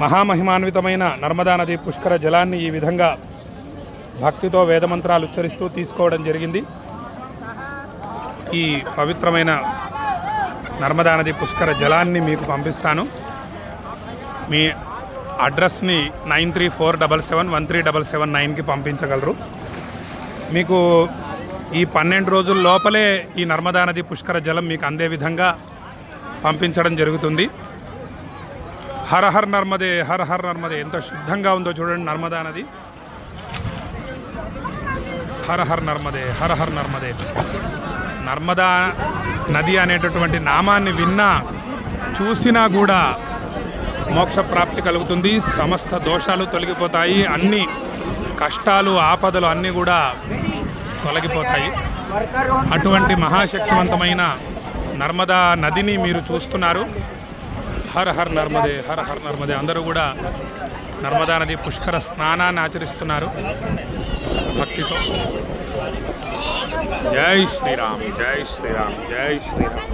మహామహిమాన్వితమైన నర్మదా నది పుష్కర జలాన్ని ఈ విధంగా భక్తితో వేదమంత్రాలు ఉచ్చరిస్తూ తీసుకోవడం జరిగింది. ఈ పవిత్రమైన నర్మదా నది పుష్కర జలాన్ని మీకు పంపిస్తాను. మీ అడ్రస్ని nine three four double seven one three double seven నైన్కి పంపించగలరు. మీకు ఈ పన్నెండు రోజుల లోపలే ఈ నర్మదా నది పుష్కర జలం మీకు అందే విధంగా పంపించడం జరుగుతుంది. హర హర్ నర్మదే హర హర్ నర్మదే. ఎంత శుద్ధంగా ఉందో చూడండి నర్మదా నది. హర హర్ నర్మదే హర హర్ నర్మదే. నర్మదా నది అనేటటువంటి నామాన్ని విన్నా చూసినా కూడా మోక్ష ప్రాప్తి కలుగుతుంది. సమస్త దోషాలు తొలగిపోతాయి. అన్ని కష్టాలు ఆపదలు అన్నీ కూడా తొలగిపోతాయి. అటువంటి మహాశక్తివంతమైన నర్మదా నదిని మీరు చూస్తున్నారు. హర హర్ నర్మదే హర హర్ నర్మదే. అందరూ కూడా నర్మదా నది పుష్కర స్నానాన్ని ఆచరిస్తున్నారు భక్తితో. జై శ్రీరామ్ జై శ్రీరామ్ జై శ్రీరామ్.